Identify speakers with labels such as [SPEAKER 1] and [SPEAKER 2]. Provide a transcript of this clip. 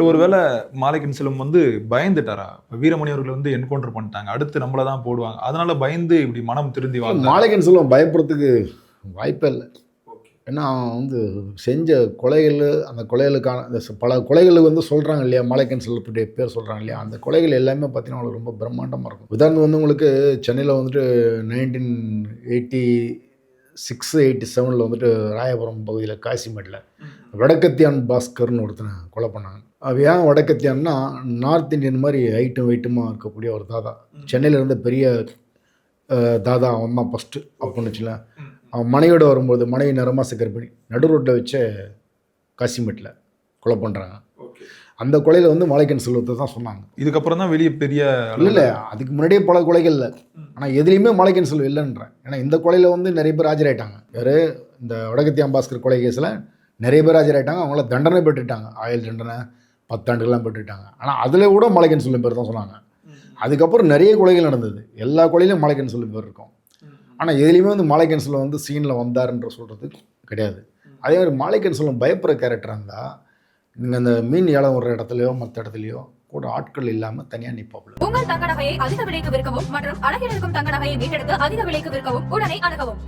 [SPEAKER 1] இல்ல ஒருவேளை மாலைக்கன் செல்வம் வந்து பயந்துட்டாரா? இப்ப வீரமணி அவர்கள் வந்து என்கவுண்டர் பண்ணிட்டாங்க. அடுத்து நம்மள தான் போடுவாங்க. அதனால பயந்து இப்படி மனம் திருந்தி வாழ்ந்தாங்க
[SPEAKER 2] மாளிகன் செல்வம் பயப்படுறதுக்கு வாய்ப்பே இல்லை. ஏன்னா அவன் வந்து செஞ்ச கொலைகள் அந்த கொலைகளுக்கான அந்த பல கொலைகள் வந்து சொல்கிறாங்க இல்லையா? மாலைக்கன் செல்வத்துடைய பேர் சொல்கிறாங்க இல்லையா? அந்த கொலைகள் எல்லாமே பார்த்தீங்கன்னா உங்களுக்கு ரொம்ப பிரம்மாண்டமாக இருக்கும். உதாரணம் வந்து உங்களுக்கு சென்னையில் வந்துட்டு நைன்டீன் எயிட்டி சிக்ஸ் எயிட்டி செவனில் வந்துட்டு ராயபுரம் பகுதியில் காசிமேட்டில் வடக்கத்தியான் பாஸ்கர்னு ஒருத்தனை கொலை பண்ணாங்க. அவ ஏன் வடக்கத்தியான்னா நார்த் இந்தியன் மாதிரி ஹைட்டும் வெயிட்டுமாக இருக்கக்கூடிய ஒரு தாதா. சென்னையில் இருந்த பெரிய தாதா அவன் தான் ஃபஸ்ட்டு அப்படின்னு வச்சுக்கலாம் அவன் மனைவியோட வரும்போது மனைவி நிறமாச கர்ப்பிணி நடு ரோட்டில் வச்ச காசிமேட்டில் கொலை பண்ணுறாங்க அந்த கொலையில் வந்து மாலைக்கன் செல்வத்தை தான் சொன்னாங்க.
[SPEAKER 1] இதுக்கப்புறம் தான் வெளியே பெரிய
[SPEAKER 2] இல்லை இல்லை அதுக்கு முன்னாடியே பல கொலைகள் இல்லை. ஆனால் எதுலேயுமே மாலைக்கன் செல்வம் இல்லைன்றேன். ஏன்னா இந்த கொலையில் வந்து நிறைய பேர் ஆஜராயிட்டாங்க. யார்? இந்த வடக்கத்தி அம்பாஸ்கர் கொலை கேஸில் நிறைய பேர் ஆஜராயிட்டாங்க. அவங்கள தண்டனை பெற்றுட்டாங்க. ஆயுள் தண்டனை பத்தாண்டுகள்லாம் பெற்றுட்டாங்க ஆனால் அதில் கூட மலைக்கன் சொல்லும் பேர் தான் சொன்னாங்க. அதுக்கப்புறம் நிறைய கொலைகள் நடந்தது. எல்லா கொலையிலும் மலைக்கன் சொல்லும் பேர் இருக்கும். ஆனால் எதுலேயுமே வந்து மலைக்கன் செல்வம் வந்து சீனில் வந்தாருன்ற சொல்கிறது கிடையாது. அதே மாதிரி மலைக்கன் செல்வம் பயப்படுற கேரக்டராக இருந்தால் நீங்கள் அந்த மீன் ஏலம் வர்ற இடத்துலையோ மற்ற இடத்துலையோ கூட ஆட்கள் இல்லாமல் தனியாக நிப்பாப்ல
[SPEAKER 3] உங்கள் தங்க நகையை அதிக விலைக்கு விற்கவும் மற்றும் அழகில் இருக்கும் தங்க நகையை மீட்டெடுத்து அதிக விலைக்கு விற்கவும் உடனே அணுகவும்.